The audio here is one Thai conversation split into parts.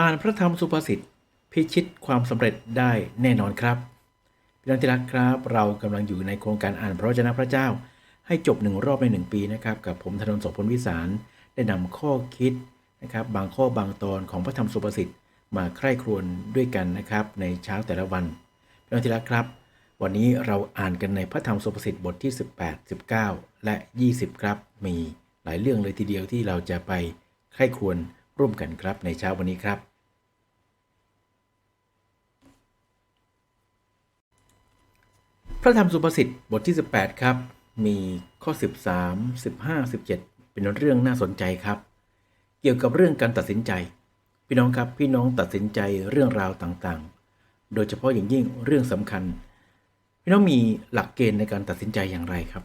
อ่านพระธรรมสุภาษิตพิชิตความสำเร็จได้แน่นอนครับพี่น้องที่รักครับ เรากำลังอยู่ในโครงการอ่านพระวจนะพระเจ้า ให้จบหนึ่งรอบในหนึ่งปีนะครับ กับผมธนนทสพลวิสารได้นำข้อคิดนะครับ บางข้อบางตอนของพระธรรมสุภาษิตมาใคร่ครวญด้วยกันนะครับ ในเช้าแต่ละวันพี่น้องที่รักครับ วันนี้เราอ่านกันในพระธรรมสุภาษิตบทที่ 18 19 และ 20 ครับ มีหลายเรื่องเลยทีเดียวที่เราจะไปใคร่ครวญร่วมกันครับในเช้าวันนี้ครับ พระธรรมสุภาษิตบทที่ 18 ครับ มีข้อ 13 15 17 เป็นเรื่องน่าสนใจครับ เกี่ยวกับเรื่องการตัดสินใจ พี่น้องครับพี่น้องตัดสินใจเรื่องราวต่างๆ โดยเฉพาะอย่างยิ่งเรื่องสำคัญ พี่น้องมีหลักเกณฑ์ในการตัดสินใจอย่างไรครับ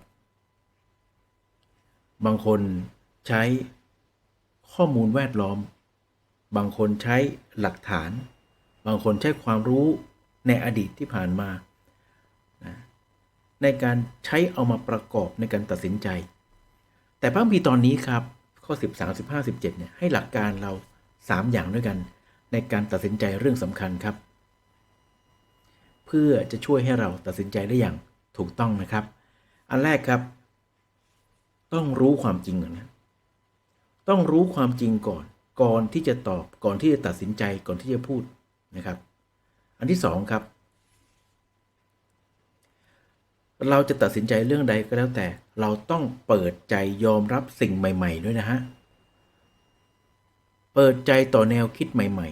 บางคนใช้ข้อมูลแวดล้อม บางคนใช้หลักฐาน บางคนใช้ความรู้ในอดีตที่ผ่านมา ในการใช้เอามาประกอบในการตัดสินใจ แต่พระคัมภีร์ตอนนี้ครับ ข้อ 13 15 17เนี่ยให้หลักการเรา 3 อย่างด้วยกัน ในการตัดสินใจเรื่องสำคัญครับ เพื่อจะช่วยให้เราตัดสินใจได้อย่างถูกต้องนะครับ อันแรกครับ ต้องรู้ความจริงก่อนนะต้องรู้ความจริงก่อน ก่อนที่จะตอบก่อนที่จะตัดสินใจก่อนที่จะพูดนะครับ อันที่สองครับ เราจะตัดสินใจเรื่องใดก็แล้วแต่ เราต้องเปิดใจยอมรับสิ่งใหม่ ๆ ด้วยนะฮะ เปิดใจต่อแนวคิดใหม่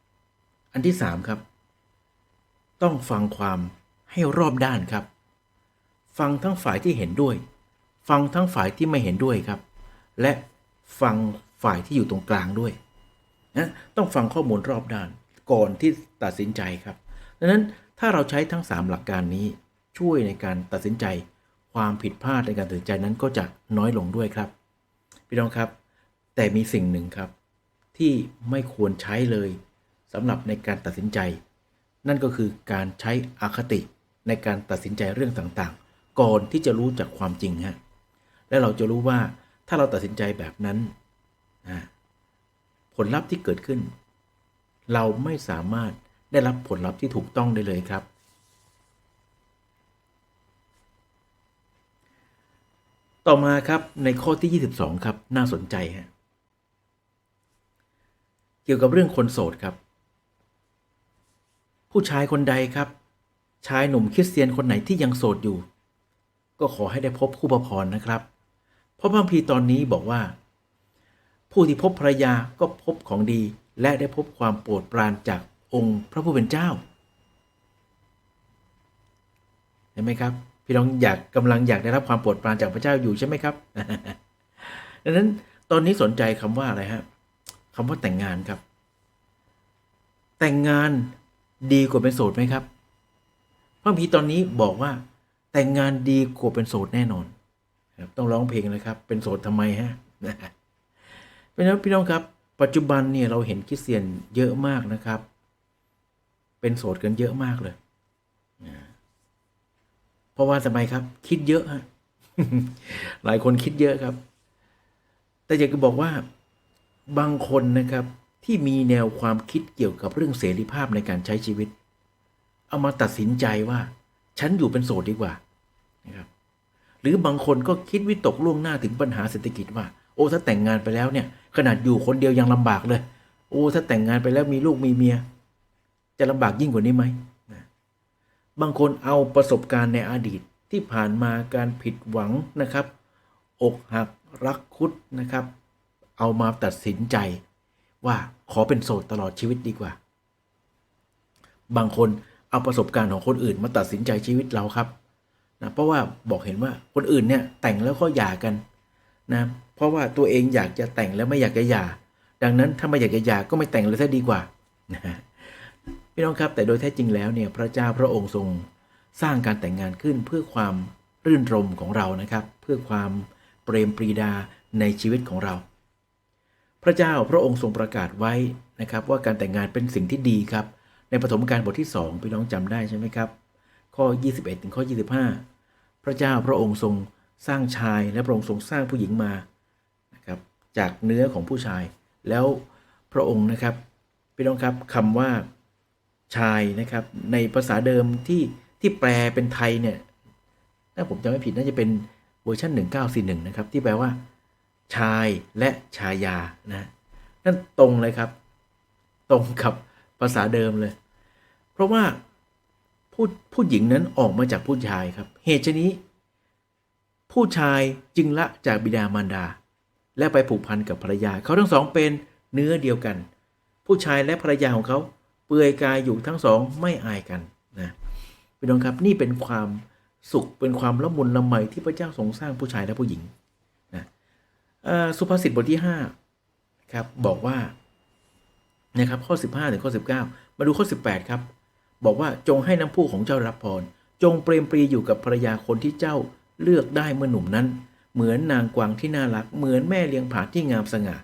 ๆ อันที่สามครับ ต้องฟังความให้รอบด้านครับ ฟังทั้งฝ่ายที่เห็นด้วย ฟังทั้งฝ่ายที่ไม่เห็นด้วยครับ และฟังฝ่ายที่อยู่ตรงกลางด้วยนะต้องฟังข้อมูลรอบด้านก่อนที่ตัดสินใจครับดังนั้นถ้าเราใช้ทั้ง 3 หลักการนี้ ช่วยในการตัดสินใจ ความผิดพลาดในการตัดสินใจนั้นก็จะน้อยลงด้วยครับ พี่น้องครับ แต่มีสิ่งหนึ่งครับ ที่ไม่ควรใช้เลยสำหรับในการตัดสินใจ นั่นก็คือการใช้อคติในการตัดสินใจเรื่องต่างๆ ก่อนที่จะรู้จักความจริงฮะและเราจะรู้ว่าถ้าเราตัดสินใจแบบนั้นนะผลลัพธ์ที่เกิดขึ้น เราไม่สามารถได้รับผลลัพธ์ที่ถูกต้องได้เลยครับ ต่อมาครับในข้อที่ 22 ครับน่าสนใจฮะเกี่ยวกับเรื่องคนโสดครับ ผู้ชายคนใดครับ ชายหนุ่มคริสเตียนคนไหนที่ยังโสดอยู่ ก็ขอให้ได้พบคู่ประพรนะครับ เพราะพระคัมภีตอนนี้บอกว่า ผู้ที่พบภรรยาก็พบของดี และได้พบความโปรดปรานจากองค์พระผู้เป็นเจ้าเห็นไหมครับ พี่น้องอยากกำลังอยากได้รับความโปรดปรานจากพระเจ้าอยู่ใช่ไหมครับ ดังนั้นตอนนี้สนใจคำว่าอะไรฮะคำว่าแต่งงานครับ แต่งงานดีกว่าเป็นโสดไหมครับพระคัมภีร์ตอนนี้บอกว่า แต่งงานดีกว่าเป็นโสดแน่นอนครับต้องร้องเพลงเลยครับ เป็นโสดทำไมฮะเพราะฉะนั้นพี่น้องครับ ปัจจุบันเนี่ยเราเห็นคริสเตียนเยอะมากนะครับ เป็นโสดกันเยอะมากเลย เพราะว่าทำไมครับ คิดเยอะฮะหลายคนคิดเยอะครับ แต่อยากจะบอกว่าบางคนนะครับที่มีแนวความคิดเกี่ยวกับเรื่องเสรีภาพในการใช้ชีวิต เอามาตัดสินใจว่า ฉันอยู่เป็นโสดดีกว่านะครับหรือบางคนก็คิดวิตกล่วงหน้าถึงปัญหาเศรษฐกิจว่า โอ้ถ้าแต่งงานไปแล้วเนี่ย ขนาดอยู่คนเดียวยังลำบากเลย โอ้ถ้าแต่งงานไปแล้วมีลูกมีเมีย จะลำบากยิ่งกว่านี้ไหม บางคนเอาประสบการณ์ในอดีตที่ผ่านมาการผิดหวังนะครับ อกหักรักคุดนะครับ เอามาตัดสินใจว่าขอเป็นโสดตลอดชีวิตดีกว่า บางคนเอาประสบการณ์ของคนอื่นมาตัดสินใจชีวิตเราครับนะเพราะว่าบอกเห็นว่าคนอื่นเนี่ยแต่งแล้วก็หย่ากันนะเพราะว่าตัวเองอยากจะแต่งแล้วไม่อยากจะหย่า ดังนั้นถ้าไม่อยากจะหย่าก็ไม่แต่งเลยซะดีกว่านะฮะ พี่น้องครับแต่โดยแท้จริงแล้วเนี่ยพระเจ้าพระองค์ทรงสร้างการแต่งงานขึ้นเพื่อความรื่นรมของเรานะครับ เพื่อความเปรมปรีดาในชีวิตของเรา พระเจ้าพระองค์ทรงประกาศไว้นะครับ ว่าการแต่งงานเป็นสิ่งที่ดีครับ ในปฐมกาลบทที่ 2 พี่น้องจำได้ใช่ไหมครับ ข้อ 21ถึงข้อ 25 พระเจ้าพระองค์ทรงสร้างชายและพระองค์ทรงสร้างผู้หญิงมานะครับจากเนื้อของผู้ชาย แล้วพระองค์นะครับพี่น้องครับคำว่า ชายนะครับ ในภาษาเดิมที่ที่แปลเป็นไทยเนี่ยถ้าผมจำไม่ผิดน่าจะเป็นเวอร์ชัน1941 นะครับ ที่แปลว่า ชายและชายานะนั่นตรงเลยครับ ตรงกับภาษาเดิมเลย เพราะว่าผู้ผู้หญิงนั้นออกมาจากผู้ชายครับ เหตุชนี้ ผู้ชายจึงละจากบิดามารดา และไปผูกพันกับภรรยา เขาทั้งสองเป็นเนื้อเดียวกัน ผู้ชายและภรรยาของเขา ลือยกายอยู่ทั้งสองไม่อายกันนะพี่น้องครับนี่เป็นความสุขเป็นความละมุนละไมที่พระเจ้าทรงสร้างผู้ชายและผู้หญิงนะสุภาษิตบทที่5ครับบอกว่านะครับข้อ 15ถึงข้อ 19 มาดูข้อ 18 ครับ บอกว่าจงให้น้ำผู้ของเจ้ารับพร จงเปรมปรีอยู่กับภรรยาคนที่เจ้าเลือกได้เมื่อหนุ่มนั้น เหมือนนางกวางที่น่ารัก เหมือนแม่เลี้ยงผาที่งามสง่า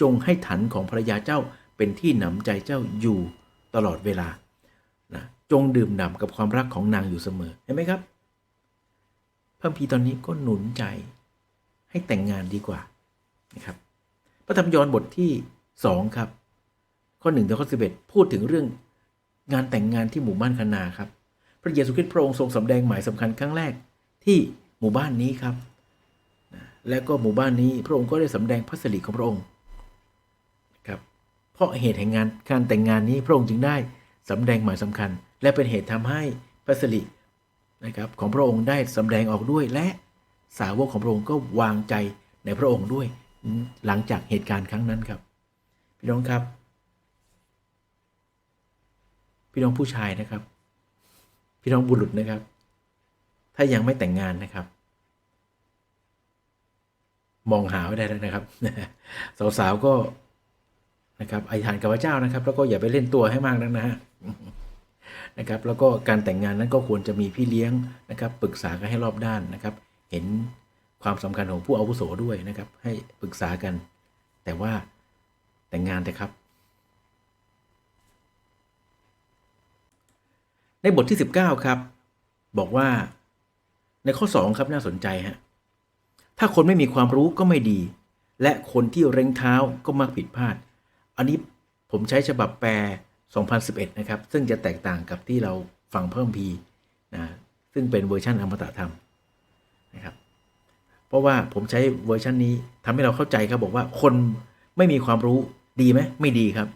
จงให้ถันของภรรยาเจ้าเป็นที่หนำใจเจ้าอยู่ ตลอดเวลานะจงดื่มด่ำกับความรักของนางอยู่เสมอเห็นไหมครับพระคัมพีตอนนี้ก็หนุนใจให้แต่งงานดีกว่านะครับพระธรรมยอห์นบทที่สองครับ ข้อหนึ่งถึงข้อสิบเอ็ดพูดถึงเรื่องงานแต่งงานที่หมู่บ้านคณาครับ พระเยซูคริสต์พระองค์ทรงสำแดงหมายสำคัญครั้งแรกที่หมู่บ้านนี้ครับ และก็หมู่บ้านนี้พระองค์ก็ได้สำแดงพระสิริของพระองค์ ราะเหตุแห่งงานการแต่งงานนี้พระองค์จึงได้สำแดงหมายสำคัญ และเป็นเหตุทำให้พระสิรินะครับของพระองค์ได้สำแดงออกด้วยและสาวกของพระองค์ก็วางใจในพระองค์ด้วยหลังจากเหตุการณ์ครั้งนั้นครับพี่น้องครับ พี่น้องผู้ชายนะครับ พี่น้องบุรุษนะครับ ถ้ายังไม่แต่งงานนะครับ มองหาไว้ได้แล้วนะครับสาวๆก็ นะครับอธิษฐานกับพระเจ้านะครับ แล้วก็อย่าไปเล่นตัวให้มากนักนะฮะนะครับแล้วก็การแต่งงานนั้นก็ควรจะมีพี่เลี้ยงนะครับปรึกษากันให้รอบด้านนะครับ เห็นความสำคัญของผู้อาวุโสด้วยนะครับ ให้ปรึกษากัน แต่ว่าแต่งงานแต่ครับ ในบทที่ 19 ครับ บอกว่าในข้อ 2 ครับน่าสนใจฮะถ้าคนไม่มีความรู้ก็ไม่ดี และคนที่เร่งเท้าก็มักผิดพลาด อันนี้ผมใช้ฉบับแปล 2011 นะครับ ซึ่งจะแตกต่างกับที่เราฟังเพิ่มพีนะซึ่งเป็นเวอร์ชันอมตะธรรมนะครับ เพราะว่าผมใช้เวอร์ชันนี้ทำให้เราเข้าใจครับบอกว่าคนไม่มีความรู้ดีไหมไม่ดีครับ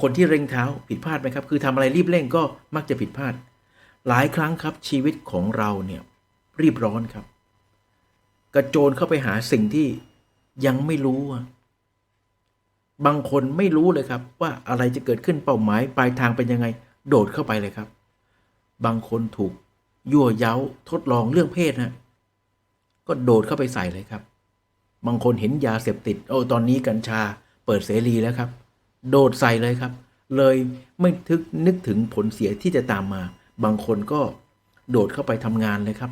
คนที่เร่งเท้าผิดพลาดไหมครับ คือทำอะไรรีบเร่งก็มักจะผิดพลาด หลายครั้งครับชีวิตของเราเนี่ยรีบร้อนครับ กระโจนเข้าไปหาสิ่งที่ยังไม่รู้อะ บางคนไม่รู้เลยครับ ว่าอะไรจะเกิดขึ้นเป้าหมายปลายทางเป็นยังไง โดดเข้าไปเลยครับ บางคนถูกยั่วเย้าทดลองเรื่องเพศนะก็โดดเข้าไปใส่เลยครับ บางคนเห็นยาเสพติดโอ้ตอนนี้กัญชาเปิดเสรีแล้วครับ โดดใส่เลยครับ เลยไม่ทึกนึกถึงผลเสียที่จะตามมา บางคนก็โดดเข้าไปทำงานเลยครับ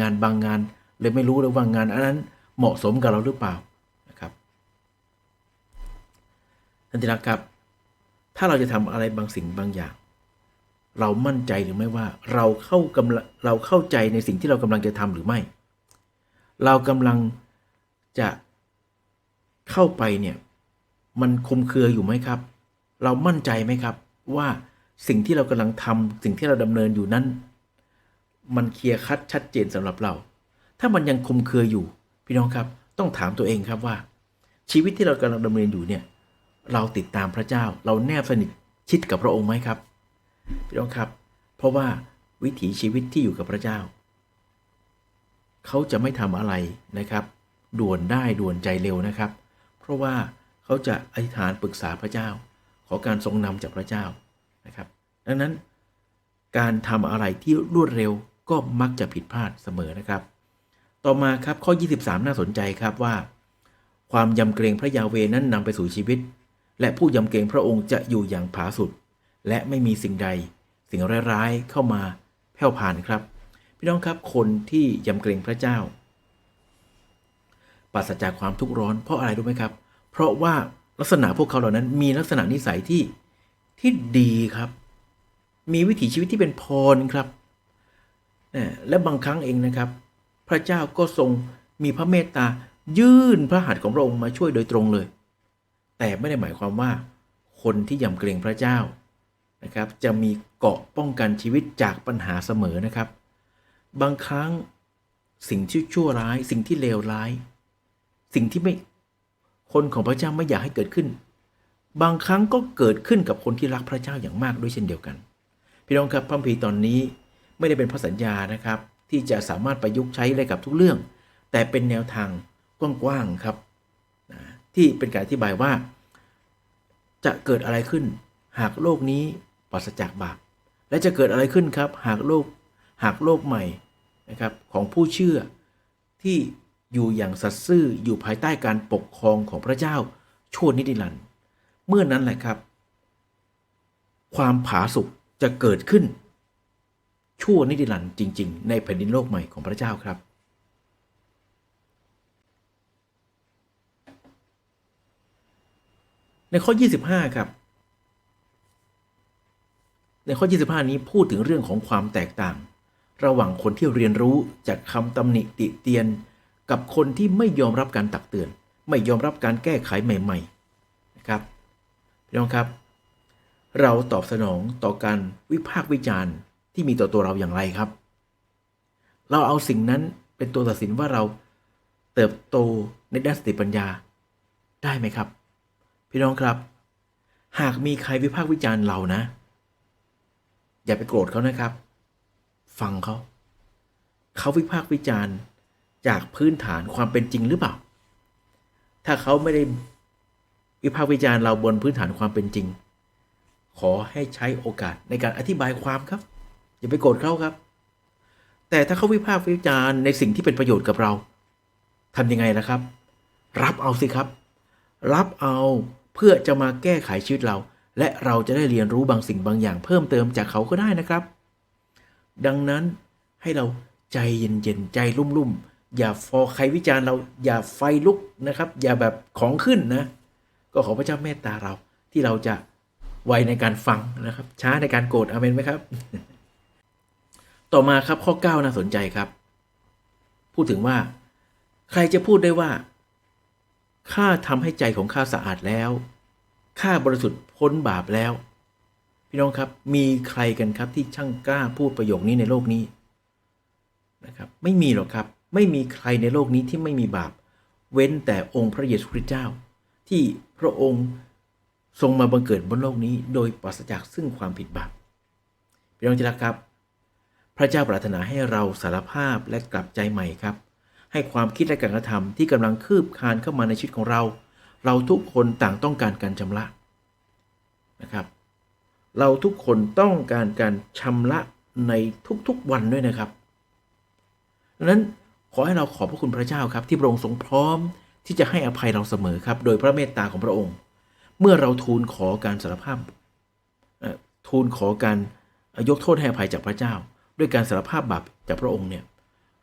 งานบางงานเลยไม่รู้เลยว่างานอันนั้นเหมาะสมกับเราหรือเปล่านะครับ ท่านที่รักครับ ถ้าเราจะทำอะไรบางสิ่งบางอย่าง เรามั่นใจหรือไม่ว่า เราเข้ากำลังเราเข้าใจในสิ่งที่เรากำลังจะทำหรือไม่ เรากำลังจะเข้าไปเนี่ยมันคลุมเครืออยู่ไหมครับ เรามั่นใจไหมครับว่าสิ่งที่เรากำลังทำสิ่งที่เราดำเนินอยู่นั้น มันเคลียร์คัดชัดเจนสำหรับเรา ถ้ามันยังคลุมเครืออยู่ พี่น้องครับ ต้องถามตัวเองครับว่า ชีวิตที่เรากำลังดำเนินอยู่เนี่ย เราติดตามพระเจ้า เราแนบสนิทชิดกับพระองค์ไหมครับพี่น้องครับ เพราะว่าวิถีชีวิตที่อยู่กับพระเจ้า เขาจะไม่ทำอะไรนะครับ ด่วนได้ด่วนใจเร็วนะครับ เพราะว่าเขาจะอธิษฐานปรึกษาพระเจ้า ขอการทรงนำจากพระเจ้านะครับ ดังนั้นการทำอะไรที่รวดเร็วก็มักจะผิดพลาดเสมอนะครับ ต่อมาครับข้อ 23 น่าสนใจครับว่า ความยำเกรงพระยาเวนั้นนำไปสู่ชีวิต และผู้ยำเกรงพระองค์จะอยู่อย่างผาสุด และไม่มีสิ่งใด สิ่งร้ายๆเข้ามาแผ่วผ่านครับ พี่น้องครับคนที่ยำเกรงพระเจ้าปราศจากความทุกข์ร้อนเพราะอะไรรู้ไหมครับ เพราะว่าลักษณะพวกเขาเหล่านั้นมีลักษณะนิสัยที่ที่ดีครับ มีวิถีชีวิตที่เป็นพรครับและบางครั้งเองนะครับ พระเจ้าก็ทรงมีพระเมตตายื่นพระหัตถ์ของพระองค์มาช่วยโดยตรงเลย แต่ไม่ได้หมายความว่า คนที่ยำเกรงพระเจ้านะครับ จะมีเกาะป้องกันชีวิตจากปัญหาเสมอนะครับ บางครั้งสิ่งที่ชั่วร้าย สิ่งที่เลวร้าย สิ่งที่ไม่คนของพระเจ้าไม่อยากให้เกิดขึ้น บางครั้งก็เกิดขึ้นกับคนที่รักพระเจ้าอย่างมากด้วยเช่นเดียวกัน พี่น้องครับพระคัมภีตอนนี้ไม่ได้เป็นพระสัญญานะครับ ที่จะสามารถประยุกต์ใช้ได้กับทุกเรื่อง แต่เป็นแนวทางกว้างๆครับที่เป็นการอธิบายว่า จะเกิดอะไรขึ้น หากโลกนี้ปราศจากบาปและจะเกิดอะไรขึ้นครับ หากโลกหากโลกใหม่นะครับของผู้เชื่อที่อยู่อย่างสัตย์ซื่ออยู่ภายใต้การปกครองของพระเจ้าชั่วนิรันดร์เมื่อนั้นแหละครับ ความผาสุกจะเกิดขึ้น ชั่วนิรันดร์จริง ๆ ในแผ่นดินโลกใหม่ของพระเจ้าครับ ในข้อ 25 ครับ ในข้อ 25 นี้พูดถึงเรื่องของความแตกต่าง ระหว่างคนที่เรียนรู้จากคำตำหนิติเตียน กับคนที่ไม่ยอมรับการตักเตือน ไม่ยอมรับการแก้ไขใหม่ๆนะครับพี่น้องครับ เราตอบสนองต่อการวิพากษ์วิจารณ์ที่มีต่อตัวเราอย่างไรครับ เราเอาสิ่งนั้นเป็นตัวตัดสินว่าเราเติบโตในด้านสติปัญญาได้ไหมครับ พี่น้องครับ หากมีใครวิพากษ์วิจารณ์เรานะ อย่าไปโกรธเขานะครับ ฟังเขาเขาวิพากษ์วิจารณ์จากพื้นฐานความเป็นจริงหรือเปล่า ถ้าเขาไม่ได้วิพากษ์วิจารณ์เราบนพื้นฐานความเป็นจริง ขอให้ใช้โอกาสในการอธิบายความครับ อย่าไปโกรธเขาครับ แต่ถ้าเขาวิพากษ์วิจารณ์ในสิ่งที่เป็นประโยชน์กับเราทำยังไงล่ะครับ รับเอาสิครับ รับเอา เพื่อจะมาแก้ไขชีวิตเรา และเราจะได้เรียนรู้บางสิ่งบางอย่างเพิ่มเติมจากเขาก็ได้นะครับ ดังนั้นให้เราใจเย็นๆใจรุ่มๆอย่าฟอใครวิจารณ์เราอย่าไฟลุกนะครับ อย่าแบบของขึ้นนะ ก็ขอพระเจ้าเมตตาเราที่เราจะไวในการฟังนะครับ ช้าในการโกรธอเมนไหมครับ ต่อมาครับข้อ 9 น่าสนใจครับ พูดถึงว่า ใครจะพูดได้ว่า ข้าทำให้ใจของข้าสะอาดแล้ว ข้าบริสุทธิ์พ้นบาปแล้ว พี่น้องครับ มีใครกันครับที่ช่างกล้าพูดประโยคนี้ในโลกนี้นะครับ ไม่มีหรอกครับ ไม่มีใครในโลกนี้ที่ไม่มีบาป เว้นแต่องค์พระเยซูคริสต์เจ้า ที่พระองค์ทรงมาบังเกิดบนโลกนี้ โดยปราศจากซึ่งความผิดบาปพี่น้องที่รักครับ พระเจ้าปรารถนาให้เราสารภาพและกลับใจใหม่ครับ ให้ความคิดและการกระทำที่กำลังคืบคลานเข้ามาในชีวิตของเรา เราทุกคนต่างต้องการการชำระนะครับ เราทุกคนต้องการการชำระในทุกๆวันด้วยนะครับดังนั้นขอให้เราขอบพระคุณพระเจ้าครับ ที่พระองค์ทรงพร้อมที่จะให้อภัยเราเสมอครับ โดยพระเมตตาของพระองค์ เมื่อเราทูลขอการสารภาพทูลขอการยกโทษให้อภัยจากพระเจ้า ด้วยการสารภาพบาปจากพระองค์เนี่ย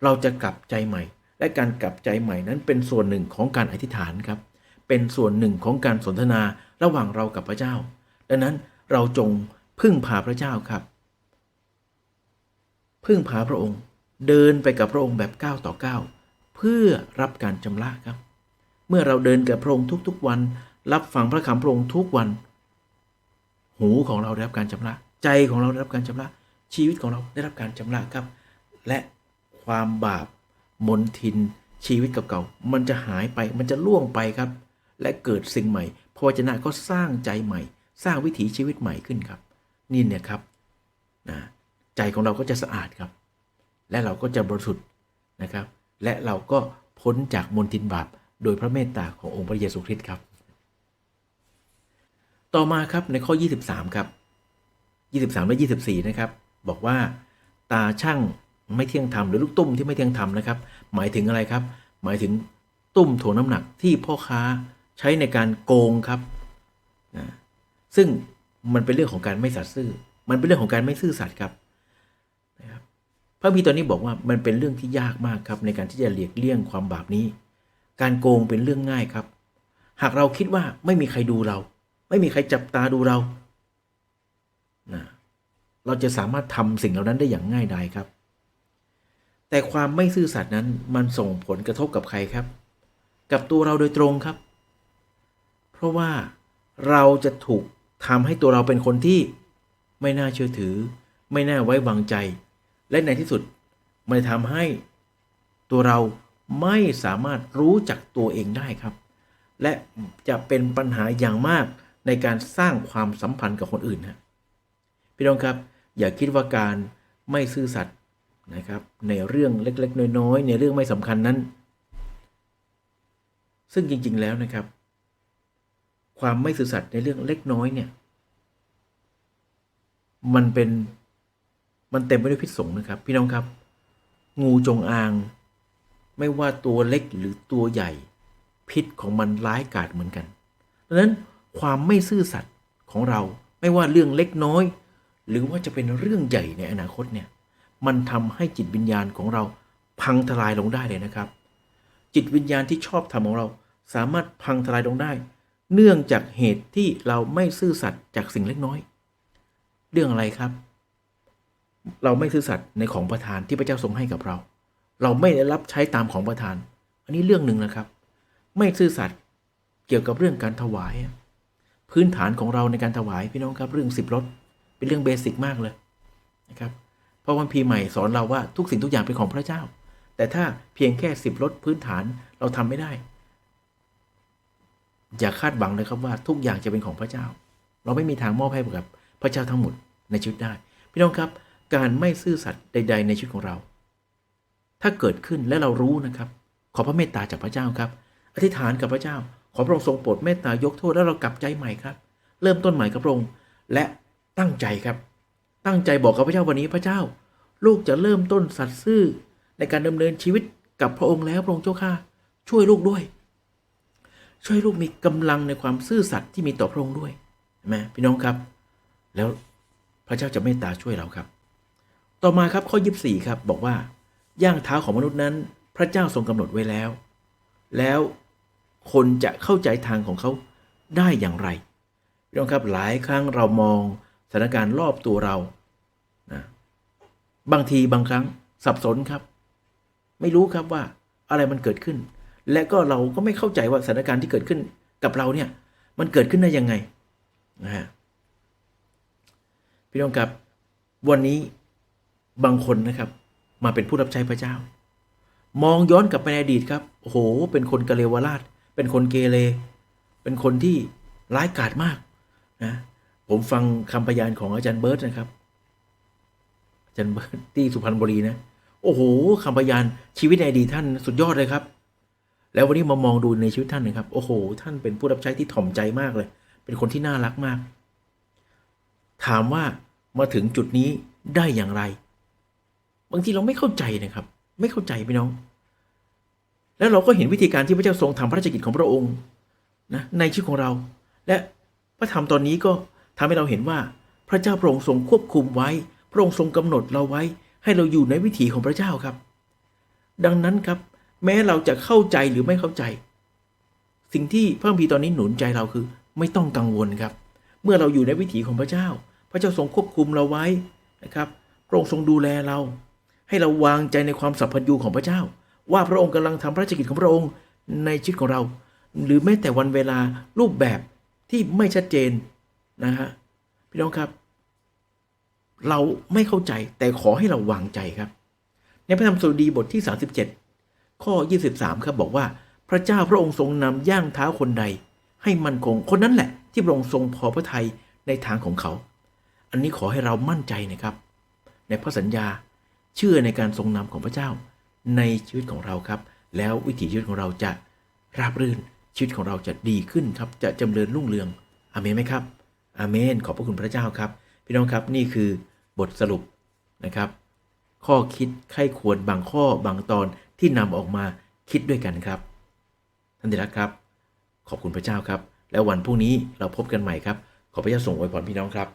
เราจะกลับใจใหม่ และการกลับใจใหม่นั้นเป็นส่วนหนึ่งของการอธิษฐานครับ เป็นส่วนหนึ่งของการสนทนาระหว่างเรากับพระเจ้า ดังนั้นเราจงพึ่งพาพระเจ้าครับ พึ่งพาพระองค์เดินไปกับพระองค์แบบก้าวต่อก้าวเพื่อรับการชำระครับ เมื่อเราเดินกับพระองค์ทุกๆวัน รับฟังพระคำพระองค์ทุกวัน หูของเราได้รับการชำระ ใจของเราได้รับการชำระ ชีวิตของเราได้รับการชำระครับ และความบาป มนทิน ชีวิตเก่าๆมันจะหายไปมันจะล่วงไปครับ และเกิดสิ่งใหม่พระวจนะก็สร้างใจใหม่ สร้างวิถีชีวิตใหม่ขึ้นครับ นี่เนี่ยครับนะใจของเราก็จะสะอาดครับ และเราก็จะบริสุทธิ์นะครับ และเราก็พ้นจากมนทินบาป โดยพระเมตตาขององค์พระเยซูคริสต์ครับ ต่อมาครับในข้อ 23 ครับ 23 และ 24 นะครับ บอกว่าตาช่าง ไม่เที่ยงธรรมหรือลูกตุ้มที่ไม่เที่ยงธรรมนะครับ หมายถึงอะไรครับ หมายถึงตุ้มถ่วงน้ำหนักที่พ่อค้าใช้ในการโกงครับนะซึ่งมันเป็นเรื่องของการไม่สัตย์ซื่อ มันเป็นเรื่องของการไม่ซื่อสัตย์ครับนะครับพระพีตอนนี้บอกว่ามันเป็นเรื่องที่ยากมากครับ ในการที่จะเลียกเลี่ยงความบาปนี้ การโกงเป็นเรื่องง่ายครับ หากเราคิดว่าไม่มีใครดูเรา ไม่มีใครจับตาดูเรานะเราจะสามารถทำสิ่งเหล่านั้นได้อย่างง่ายดายครับ แต่ความไม่ซื่อสัตย์นั้นมันส่งผลกระทบกับใครครับ กับตัวเราโดยตรงครับ เพราะว่าเราจะถูกทำให้ตัวเราเป็นคนที่ไม่น่าเชื่อถือ ไม่น่าไว้วางใจ และในที่สุดมันทำให้ตัวเราไม่สามารถรู้จักตัวเองได้ครับ และจะเป็นปัญหาอย่างมากในการสร้างความสัมพันธ์กับคนอื่นฮะพี่น้องครับ อย่าคิดว่าการไม่ซื่อสัตย์ นะครับในเรื่องเล็กๆ น้อยๆในเรื่องไม่สำคัญนั้น ซึ่งจริง ๆ แล้วนะครับ ความไม่ซื่อสัตย์ในเรื่องเล็กน้อยเนี่ย มันเป็นมันเต็มไปด้วยพิษสงนะครับ พี่น้องครับ งูจงอาง ไม่ว่าตัวเล็กหรือตัวใหญ่ พิษของมันร้ายกาจเหมือนกันดังนั้นความไม่ซื่อสัตย์ของเราไม่ว่าเรื่องเล็กน้อย หรือว่าจะเป็นเรื่องใหญ่ในอนาคตเนี่ย มันทำให้จิตวิญญาณของเราพังทลายลงได้เลยนะครับ จิตวิญญาณที่ชอบธรรมของเราสามารถพังทลายลงได้ เนื่องจากเหตุที่เราไม่ซื่อสัตย์จากสิ่งเล็กน้อย เรื่องอะไรครับ เราไม่ซื่อสัตย์ในของประทานที่พระเจ้าทรงให้กับเรา เราไม่ได้รับใช้ตามของประทาน อันนี้เรื่องหนึ่งนะครับ ไม่ซื่อสัตย์เกี่ยวกับเรื่องการถวาย พื้นฐานของเราในการถวายพี่น้องครับ เรื่องสิบรถเป็นเรื่องเบสิกมากเลยนะครับ พราะวันพีใหม่สอนเราว่าทุกสิ่งทุกอย่างเป็นของพระเจ้า แต่ถ้าเพียงแค่สิบรถพื้นฐานเราทำไม่ได้ อย่าคาดหวังเลยครับว่าทุกอย่างจะเป็นของพระเจ้า เราไม่มีทางมอบให้กับพระเจ้าทั้งหมดในชีวิตได้ พี่น้องครับ การไม่ซื่อสัตย์ใด ๆ ในชีวิตของเรา ถ้าเกิดขึ้นและเรารู้นะครับ ขอพระเมตตาจากพระเจ้าครับ อธิษฐานกับพระเจ้า ขอพระองค์ทรงโปรดเมตตายกโทษแล้วเรากลับใจใหม่ครับ เริ่มต้นใหม่กับพระองค์และตั้งใจครับ ตั้งใจบอกกับพระเจ้าวันนี้พระเจ้า ลูกจะเริ่มต้นสัตย์ซื่อในการดำเนินชีวิตกับพระองค์แล้วพระองค์เจ้าข้าช่วยลูกด้วย ช่วยลูกมีกำลังในความซื่อสัตย์ที่มีต่อพระองค์ด้วยเห็นไหมพี่น้องครับ แล้วพระเจ้าจะเมตตาช่วยเราครับ ต่อมาครับข้อยีสี่ครับบอกว่า ย่างเท้าของมนุษย์นั้น พระเจ้าทรงกำหนดไว้แล้ว แล้วคนจะเข้าใจทางของเขาได้อย่างไรพี่น้องครับหลายครั้งเรามองสถานการณ์รอบตัวเรา บางทีบางครั้งสับสนครับ ไม่รู้ครับว่าอะไรมันเกิดขึ้น และก็เราก็ไม่เข้าใจว่าสถานการณ์ที่เกิดขึ้นกับเราเนี่ย มันเกิดขึ้นได้ยังไงนะฮะพี่น้องครับ วันนี้บางคนนะครับ มาเป็นผู้รับใช้พระเจ้า มองย้อนกลับไปในอดีตครับโอ้โห เป็นคนกะเลวราช เป็นคนเกเรเป็นคนที่ร้ายกาจมากนะผมฟังคำพยานของอาจารย์เบิร์ตนะครับ จารย์เบิร์ตที่สุพรรณบุรีนะโอ้โหคำพยานชีวิตในอดีตท่านสุดยอดเลยครับ แล้ววันนี้มามองดูในชีวิตท่านนะครับ โอ้โห ท่านเป็นผู้รับใช้ที่ถ่อมใจมากเลย เป็นคนที่น่ารักมาก ถามว่ามาถึงจุดนี้ได้อย่างไร บางทีเราไม่เข้าใจนะครับ ไม่เข้าใจพี่น้อง แล้วเราก็เห็นวิธีการที่พระเจ้าทรงทำพระราชกิจของพระองค์นะในชีวิตของเรา และพระธรรมตอนนี้ก็ทำให้เราเห็นว่าพระเจ้าพระองค์ทรงควบคุมไว้ พระองค์ทรงกำหนดเราไว้ให้เราอยู่ในวิถีของพระเจ้าครับ ดังนั้นครับ แม้เราจะเข้าใจหรือไม่เข้าใจ สิ่งที่พระคัมภีร์ตอนนี้หนุนใจเราคือ ไม่ต้องกังวลครับ เมื่อเราอยู่ในวิถีของพระเจ้า พระเจ้าทรงควบคุมเราไว้นะครับ พระองค์ทรงดูแลเรา ให้เราวางใจในความสัพพัญญูของพระเจ้า ว่าพระองค์กำลังทำพระราชกิจของพระองค์ในชีวิตของเรา หรือแม้แต่วันเวลารูปแบบที่ไม่ชัดเจนนะฮะพี่น้องครับ เราไม่เข้าใจแต่ขอให้เราวางใจครับ ในพระธรรมสดุดีบทที่ 37 ข้อ 23 ครับบอกว่า พระเจ้าพระองค์ทรงนำย่างเท้าคนใด ให้มันคงคนนั้นแหละ ที่พระองค์ทรงพอพระทัยในทางของเขา อันนี้ขอให้เรามั่นใจนะครับ ในพระสัญญาเชื่อในการทรงนำของพระเจ้า ในชีวิตของเราครับ แล้ววิถีชีวิตของเราจะราบรื่นชีวิตของเราจะดีขึ้นครับ จะจำเริญรุ่งเรืองอเมนไหมครับอเมน ขอบพระคุณพระเจ้าครับ พี่น้องครับนี่คือ บทสรุปนะครับ ข้อคิดไข้ควรบางข้อบางตอนที่นำออกมาคิดด้วยกันครับ ท่านที่รักครับ ขอบคุณพระเจ้าครับ แล้ววันพรุ่งนี้เราพบกันใหม่ครับ ขอพระเจ้าส่งอวยพรพี่น้องครับ